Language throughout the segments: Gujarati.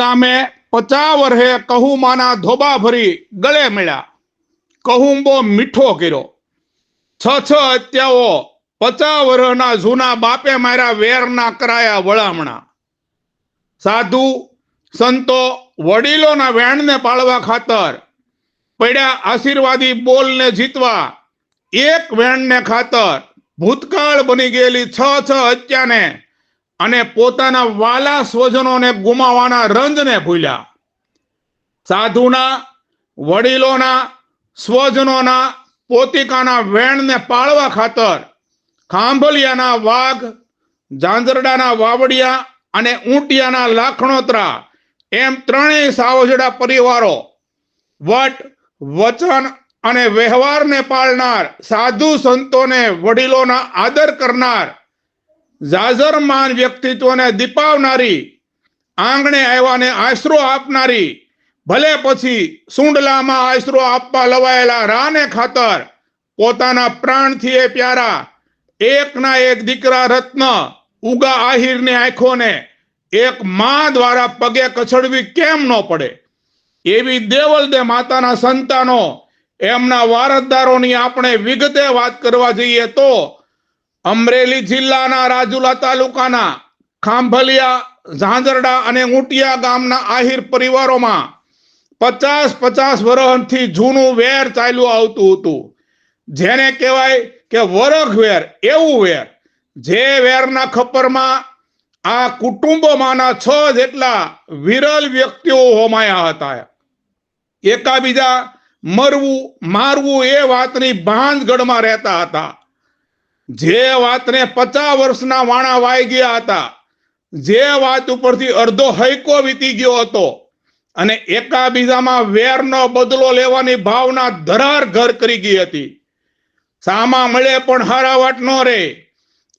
ગામે પચા વર્ષે કહુમાના ધોબા ભરી ગળે મળ્યા. કહુંબો મીઠો કર્યો. છ છ હત્યાઓ પચા વર્ષના જૂના બાપે માર્યા વેરના કરાયા વળામણા. સાધુ, સંતો, વડીલોના વેણને પાળવા ખાતર પડ્યા આશીર્વાદી બોલને જીતવા એક વેણને ખાતર ભૂતકાળ બની ગયેલી છ છ હત્યાને અને પોતાના વાલા સ્વજનોને ગુમાવાના રંજને ભૂલ્યા. સાધુના, વડીલોના, સ્વજનોના પોતિકાના વેણને પાળવા ખાતર ખાંભલિયાના વાઘ, ઝાંઝરડાના વાવડિયા અને ઊંટિયાના લાખણોતરા એમ ત્રણેય સાવજડા પરિવારો વટ, વચન અને વ્યવહારને પાળનાર સાધુ સંતોને વડીલોના આદર કરનાર જાજરમાન વ્યક્તિત્વને દીપાવનારી, આંગણે આવ્યાને આશરો આપનારી, ભલે પછી સુંડલામાં આશરો આપવા લવાયેલા રાને ખાતર પોતાના પ્રાણથી એ પ્યારા, એકના એક દીકરા રત્ન ઉગા આહિરની આંખોને એક માં દ્વારા પગે કચડવી કેમ ન પડે? એવી દેવલદે માતાના સંતાનો, એમના વારસદારોની આપણે વિગતે વાત કરવા જઈએ તો અમરેલી જિલ્લાના રાજુલા તાલુકાના ખાંભલિયા, ઝાંઝરડા અને ઊંટિયા ગામના આહિર પરિવારોમાં પચાસ પચાસ વર્ષથી જૂનું વેર ચાલ્યું આવતું હતું. જેને કહેવાય કે વરખ વેર, એવું વેર. જે વેરના ખપ્પરમાં આ કુટુંબોમાંના છ જેટલા વિરલ વ્યક્તિઓ હોમાયા હતા. એકાબીજા મરવું, મારવું એ વાતની ભાંજગઢમાં રહેતા હતા. જે વાતને પચાસ વર્ષના વાણા વાઈ ગયા હતા, જે વાત ઉપરથી અડધો હૈકો વીતી ગયો હતો અને એકાબીજામાં વેરનો બદલો લેવાની ભાવના ધરાર ઘર કરી ગઈ હતી. સામા મળે પણ હારાવાટ ન રે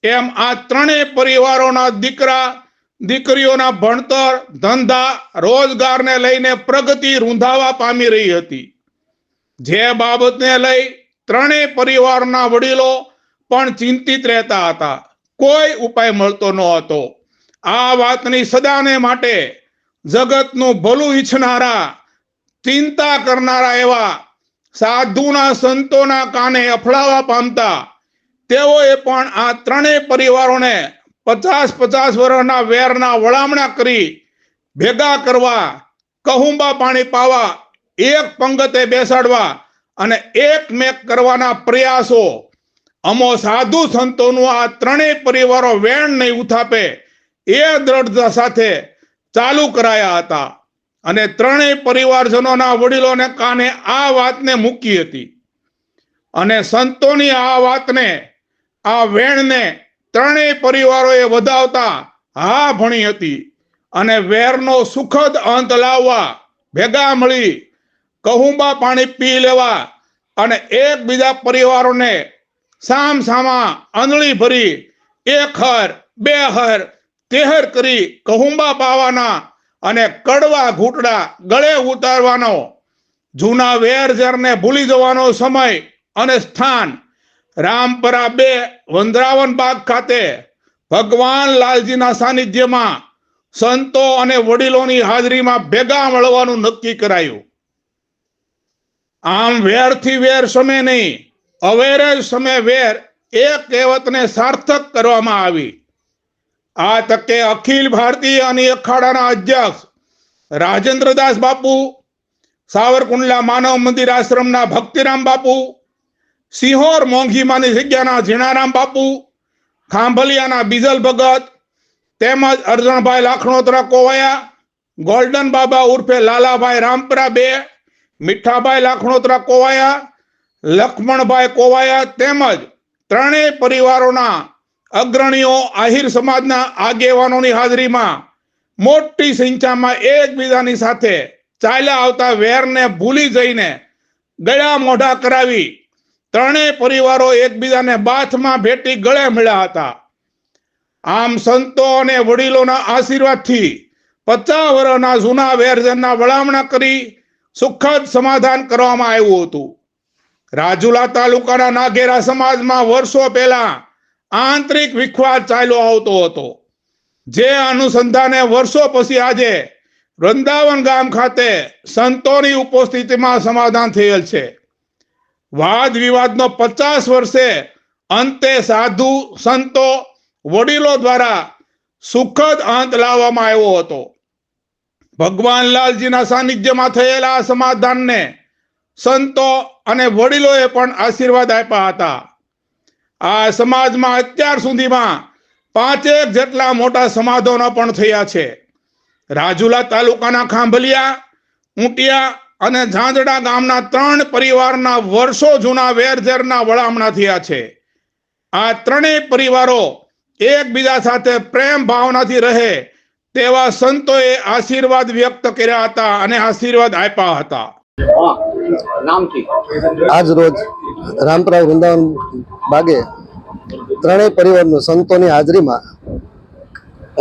એમ આ ત્રણેય પરિવારોના દીકરા, દીકરીઓના ભણતર, ધંધા, રોજગારને લઈને પ્રગતિ રૂંધાવા પામી રહી હતી. જે બાબતને લઈ ત્રણેય પરિવારના વડીલો પણ ચિંતિત રહેતા હતા. કોઈ ઉપાય મળતો ન હતો. આ વાતની સદાને માટે જગતનું ભલું ઈચ્છનારા, ચિંતા કરનારા એવા સાધુના સંતોના કાને અફડાવા પામતા, તેઓએ પણ આ ત્રણેય પરિવારોને પચાસ પચાસ વર્ષના વેરના વળામણા કરી ભેગા કરવા, કહુંબા પાણી પાવા, એક પંગતે બેસાડવા અને એક મેક કરવાના પ્રયાસો અમો સાધુ સંતોનું આ ત્રણેય પરિવારો વેણ નહીં ઉથાપે, એ દ્રઢતા સાથે ચાલુ કરાયા હતા. અને ત્રણેય પરિવારજનોના વડીલોને કાને આ વાતને મૂકી હતી. અને સંતોની આ વાતને, આ વેણને ત્રણેય પરિવારોએ વધાવતા હા ભણી હતી. અને વેરનો સુખદ અંત લાવવા ભેગા મળી કહુંબા પાણી પી લેવા અને એકબીજા પરિવારોને સામ સામા આંધળી ભરી, એક હર, બે હર, તેહર કરી કહુંબા પાવાના અને કડવા ઘૂંટડા ગળે ઉતારવાનો. જૂના વેરઝરને ભૂલી જવાનો સમય અને સ્થાન. રામપરા બે વંદરાવન બાગ ખાતે ભગવાન લાલજીના સાનિધ્યમાં સંતો અને વડીલોની હાજરીમાં ભેગા મળવાનું નક્કી કરાયું. આમ વેરથી વેર સમે નહીં અવેર સમય સમે વેર એ કહેવતને સાર્થક કરવામાં આવી. આ તકે અખિલ ભારતીય અને અખાડાના અધ્યક્ષ રાજેન્દ્રદાસ બાપુ, સાવરકુંડલા માનવ મંદિર આશ્રમના ભક્તિરામ બાપુ, સિંહોર મોંઘીમાની જગ્યાના ઝીણારામ બાપુ, ખાંભલિયાના બીજલ ભગત, તેમજ અર્જણભાઈ લાખણોતરા કોવાયા, ગોલ્ડન બાબા ઉર્ફે લાલાભાઈ રામપરા બે, મીઠાભાઈ લાખણોતરા કોવાયા લક્ષ્મણભાઈ કોવાયા તેમજ ત્રણેય પરિવારોના અગ્રણીઓ આહિર સમાજના આગેવાનોની હાજરીમાં મોટી સંખ્યામાં એકબીજાની સાથે ચાલ્યા આવતા વેરને ભૂલી જઈને ગળા મોઢા કરાવી ત્રણેય પરિવારો એકબીજાને બાથમાં ભેટી ગળે મળ્યા હતા. આમ સંતો અને વડીલોના આશીર્વાદથી પચાસ વર્ષના જૂના વેરજનના વળામણા કરી સુખદ સમાધાન કરવામાં આવ્યું હતું. રાજુલા તાલુકાના નાગેરા સમાજમાં વર્ષો પહેલા આંતરિક વિખવાદ ચાલ્યો આવતો હતો. જે અનુસંધાને વર્ષો પછી આજે વૃંદાવન ગામ ખાતે સંતોની ઉપસ્થિતિમાં સમાધાન થયેલ છે. વાદ વિવાદનો પચાસ વર્ષે અંતે સાધુ, સંતો, વડીલો દ્વારા સુખદ અંત લાવવામાં આવ્યો હતો. ભગવાન લાલજીના સાનિધ્યમાં થયેલા આ સમાધાનને સંતો અને વડીલોએ પણ આશીર્વાદ આપ્યા હતા. આ સમાજમાં અત્યાર સુધીમાં પાંચેક જેટલા મોટા સમાધાનો પણ થયા છે. રાજુલા તાલુકાના ખાંભલિયા ઊંટિયા અને ઝાંઝડા ગામના ત્રણ પરિવારના વર્ષો જૂના વેરઝેરના વળામણા થયા છે. આ ત્રણેય પરિવારો એકબીજા સાથે પ્રેમ ભાવનાથી રહે તેવા સંતોએ આશીર્વાદ વ્યક્ત કર્યા હતા અને આશીર્વાદ આપ્યા હતા. આજ રોજ રામપરા વૃંદાવન બાગે ત્રણેય પરિવારનું સંતોની હાજરીમાં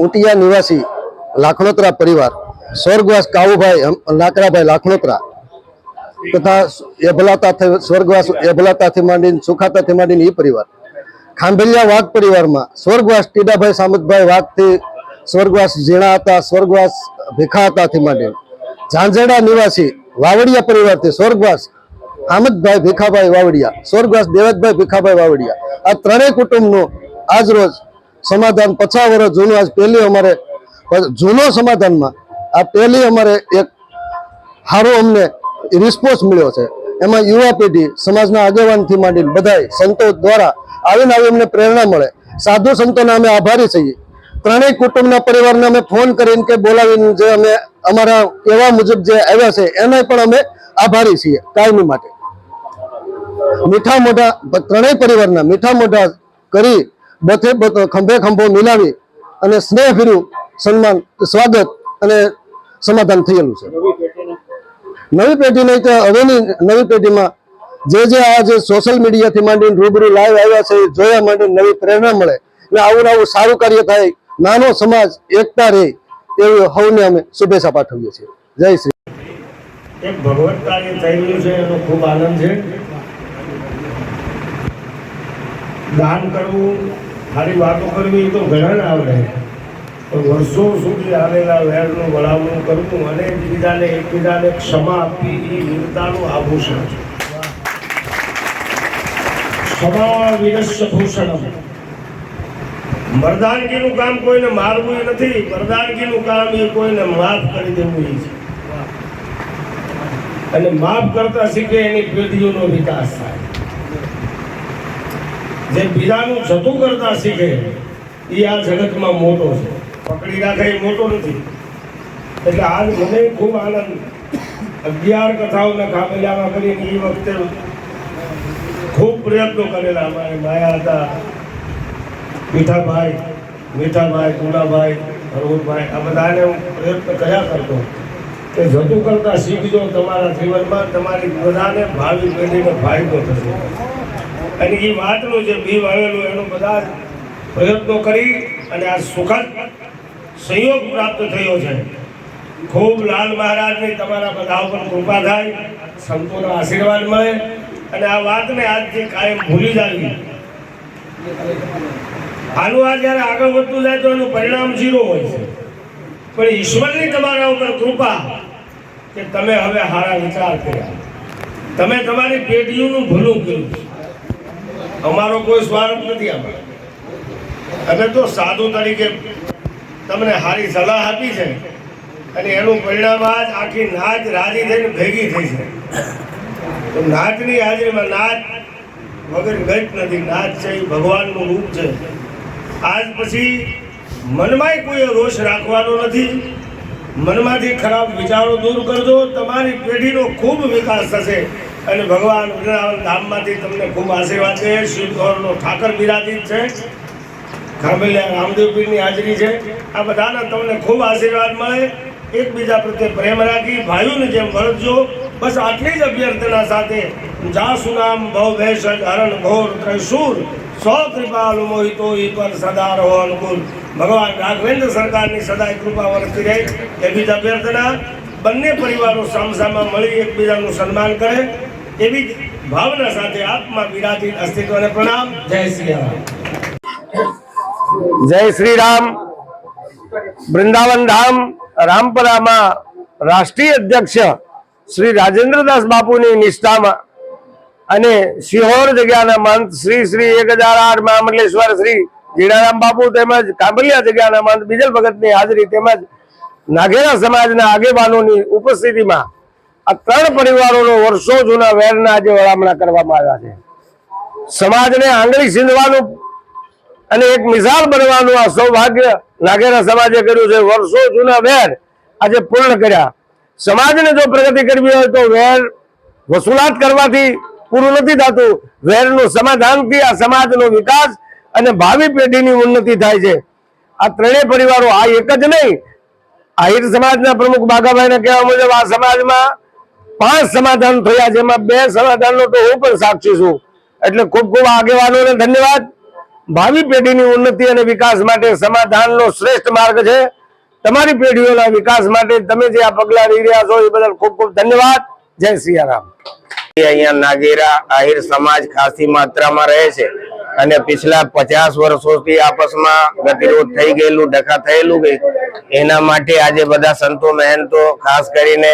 ઉટિયા નિવાસી લાખણોત્રા પરિવાર, સ્વર્ગવાસ કાવુભાઈ લાકરાભાઈ લાખણોત્રા તથા એભલાતા સ્વર્ગવાસ એભલાતાથી માંડીને, સુખાતાથી માંડીને એ પરિવાર. ખાંભેલિયા વાઘ પરિવારમાં સ્વર્ગવાસ ટીડાભાઈ સામતભાઈ વાઘથી સ્વર્ગવાસ ઝીણા હતા, સ્વર્ગવાસ ભીખા હતાથી માંડીને. ઝાંઝેડા નિવાસી વાવડિયા પરિવારથી સ્વર્ગવાસ. આમદભાઈ ભીખાભાઈ વાવડિયા, સ્વર્ગવાસ દેવતભાઈ ભીખાભાઈ વાવડિયા. આ ત્રણેય કુટુંબનું આજ રોજ સમાધાન પચાસ વર્ષ જૂનું, આજ પહેલી અમારે, જૂનો સમાધાનમાં, આ પહેલી અમારે એક સારો અમને રિસ્પોન્સ મળ્યો છે. એમાં યુવા પેઢી, સમાજના આગેવાનથી માંડીને બધાય સંતો દ્વારા આવીને આવી અમને પ્રેરણા મળે. સાધુ સંતોના અમે આભારી છીએ. ત્રણેય કુટુંબના પરિવારને અમે ફોન કરીને કે બોલાવીને જે અમે અમારા કહેવા મુજબ જે આવ્યા છે એના પણ અમે આભારી છીએ કાયમી માટે. મીઠા મોઢા ત્રણેય પરિવારના મીઠા મોઢા કરી બથે ખંભે ખંભો મિલાવી અને સ્નેહભર્યું સન્માન, સ્વાગત અને સમાધાન થયેલું છે. નવી પેઢી નહીં તો હવેની નવી પેઢીમાં જે જે આ જે સોશિયલ મીડિયાથી માંડીને રૂબરૂ લાઈવ આવ્યા છે જોયા માંડીને નવી પ્રેરણા મળે. અને આવું આવું સારું કાર્ય થાય. નાનો સમાજ એકતા રહે. એવી સૌને અમે શુભેચ્છા પાઠવીએ છીએ. જય શ્રી એક ભગવત કાર્ય થઈ રહ્યું છે, એનો ખૂબ આનંદ છે. દાન કરવું, સારી વાતો કરવી તો ઘણાને આવડે. પણ વર્ષો સુધી આવેલા વેરનું વળાવણું કરવું અને એકબીજાને એકબીજાને ક્ષમા આપવી એ વીરતાનું આભૂષણ છે. ક્ષમા વિરસ્ય ભૂષણમ મર્દાનગીનું કામ કોઈને મારવું એ નથી, મરદાનગીનું કામ એ કોઈને માફ કરી દેવું એ છે. અને માફ કરતા શીખે એની પેઢીઓનો વિકાસ થાય. જે બીજાનું જતું કરતા શીખે, એ આ જગતમાં મોટો છે. પકડી રાખે એ મોટો નથી. એટલે આજ મને ખૂબ આનંદ. અગિયાર કથાઓને કાબલિયામાં કરીને એ વખતે ખૂબ પ્રયત્નો કરેલા. અમારે માયા હતા. મીઠાભાઈ મીઠાભાઈ ગુડાભાઈ હરવુદભાઈ, આ બધાને હું પ્રયત્ન કર્યા કરતો. કે જતું કરતાં શીખજો તમારા જીવનમાં, તમારી બધાને ભાવિ પેઢીને ફાયદો થશે. અને એ વાતનું જે બી વાવેલું એનો બધા પ્રયત્નો કરી અને આ સુખદ સંયોગ પ્રાપ્ત થયો છે. ખૂબ લાલ મહારાજની તમારા બધા ઉપર કૃપા થાય, સંતોના આશીર્વાદ મળે. અને આ વાતને આજે કાયમ ભૂલી જાવી. આ જ્યારે આગળ વધતું જાય તો એનું પરિણામ ઝીરો હોય છે. પણ ઈશ્વરની તમારા ઉપર કૃપા કે તમે હવે સારા વિચાર કર્યા. તમે તમારી પેઢીઓનું ભલું કર્યું અમારો કોઈ સ્વાર્થ નથી આપણે અમે તો સાધુ તરીકે તમને સારી સલાહ આપી છે અને એનું પરિણામ આજ આખી નાચ રાજી થઈને ભેગી થઈ છે. તો નાચની હાજરીમાં નાચ વગર ગત નથી. નાચ છે એ ભગવાનનું રૂપ છે. આજ પછી મનમાંય કોઈ રોષ રાખવાનો નથી. મનમાંથી ખરાબ વિચારો દૂર કરજો. તમારી પેઢીનો ખૂબ વિકાસ થશે. અને ભગવાન વૃંદાવન ધામમાંથી તમને ખૂબ આશીર્વાદ છે. શિવગૌરનો ઠાકર બિરાજિત છે. ખાંભેલિયા રામદેવપીરની હાજરી છે. આ બધાના તમને ખૂબ આશીર્વાદ મળે. એકબીજા પ્રત્યે પ્રેમ રાખી ભાઈઓને જેમ વર્તજો બસ આટલી જ અભ્યર્થના સાથે જાસુનામ ભવ ભેષજ હરણ ઘોર ત્રિશૂર. સો કૃપા મોહિતો ઈ પર સદા રહો અનુકૂળ. ભગવાન રાઘવેન્દ્ર સરકારની સદાય કૃપા વરસતી રહે. એવી જ અભ્યર્થના બંને પરિવારો સામસામા મળી એકબીજાનું સન્માન કરે. એવી જ ભાવના સાથે આત્મા વિરાજિત અસ્તિત્વને પ્રણામ. જય શ્રી રામ જય શ્રી રામ વૃંદાવન ધામ રામપરામાં રાષ્ટ્રીય અધ્યક્ષ શ્રી રાજેન્દ્રદાસ બાપુની નિષ્ઠામાં અને સિહોર જગ્યાના મંત શ્રી શ્રી એક હજાર આઠ મહામંડલેશ્વર શ્રી જીણારામ બાપુ તેમજ કાંભલિયા જગ્યાના મંત બીજલ ભગતની હાજરી તેમજ નાઘેરા સમાજના આગેવાનોની ઉપસ્થિતિમાં આ ત્રણ પરિવારોનો વર્ષો જૂના વેરના આજે વળામણા કરવામાં આવ્યા છે. સમાજને આંગળી સીંધવાનું અને એક મિસાલ બનવાનું આ સૌભાગ્ય નાગેરા સમાજે કર્યું છે. વર્ષો જૂના વેર આજે પૂર્ણ કર્યા. સમાજને જો પ્રગતિ કરવી હોય તો વેર વસૂલાત કરવાથી પૂરું નથી થતું. વેરનું સમાધાનથી આ સમાજનો વિકાસ અને ભાવિ પેઢીની ઉન્નતિ થાય છે. આ ત્રણેય પરિવારો આ એક જ નહીં. આહિર સમાજના પ્રમુખ બાઘાભાઈને કહેવા મુજબ આ સમાજમાં પાંચ સમાધાન થયા જેમાં બે સમાધાનનો તો હું પણ સાક્ષી છું. એટલે ખૂબ ખૂબ આગેવાનોને ધન્યવાદ. ભાવિ પેઢીની ઉન્નતિ અને વિકાસ માટે સમાધાનનો શ્રેષ્ઠ માર્ગ છે. તમારી પેઢીઓના વિકાસ માટે તમે જે આ પગલાં લઈ રહ્યા છો, એ બદલ ખૂબ ખૂબ ધન્યવાદ. જય સિયારામ અહીંયા નાગેરા આહિર સમાજ ખાસી માત્રામાં રહે છે. અને પિછલા પચાસ વર્ષોથી આપસમાં ગતિરોધ થઈ ગયેલું, ડખા થયેલું કે એના માટે આજે બધા સંતો, મહેનતો, ખાસ કરીને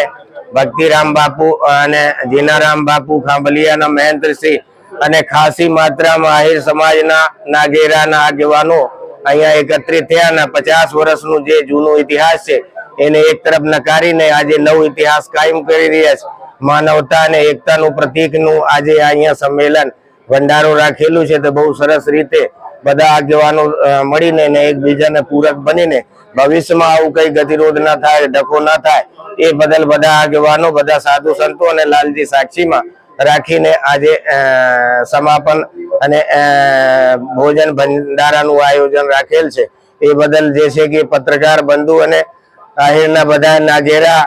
ભક્તિરામ બાપુ અને જીનારામ બાપુ, ખાંભલિયાના મહેન્દ્રશ્રી અને ખાસી માત્રામાં આહિર સમાજના નાગેરાના આગેવાનો અહીંયા એકત્રિત થયા અને પચાસ વર્ષનું જે જૂનું ઇતિહાસ છે, એને એક તરફ નકારીને આજે નવો ઇતિહાસ કાયમ કરી રહ્યા છે. માનવતા અને એકતાનું પ્રતીકનું આજે અહીંયા સંમેલન ભંડારો રાખેલું છે તો બહુ સરસ રીતે બધા આગેવાનો મળીને ને એકબીજાને પૂરક બનીને ભવિષ્યમાં આવું કઈ ગતિરોધ ના થાય, ડખો ના થાય, એ બદલ બધા આગેવાનો, બધા સાધુ સંતો અને લાલજી સાક્ષીમાં રાખીને આજે સમાપન અને ભોજન ભંડારાનું આયોજન રાખેલ છે. એ બદલ જે છે કે પત્રકાર બંધુ અને આહિરના બધા નાગેરા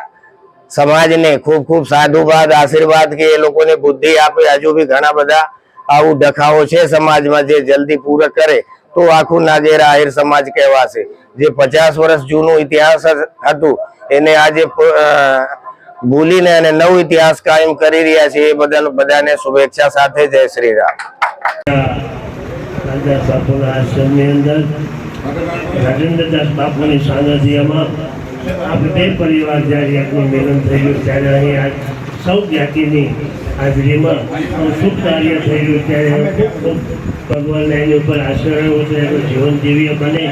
સમાજને ખૂબ ખૂબ સાધુવાદ, આશીર્વાદ કે એ લોકોને બુદ્ધિ આપે. હજુ બી ઘણા બધા આવું ડખાઓ છે સમાજમાં જે જલ્દી પૂરક કરે તો આખું નાગેરા આહિર સમાજ કહેવાશે. જે પચાસ વર્ષ જૂનું ઇતિહાસ હતું, એને આજે ભૂલીને અને નવો ઇતિહાસ કાયમ કરી રહ્યા છે. એ બદલ બધાને શુભેચ્છા સાથે જય શ્રી રામ. રાજા બાપુના આશ્રમની અંદર, રાજેન્દ્રદાસ બાપુની સાનિધ્યમાં આ બે પરિવાર જ્યારે એકની મિલન થયું ત્યારે અહીં આજ સૌ જ્ઞાતિની હાજરીમાં શુભ કાર્ય થયું ત્યારે ભગવાનના એની ઉપર આશરો છે એનું જીવન જીવીએ બને.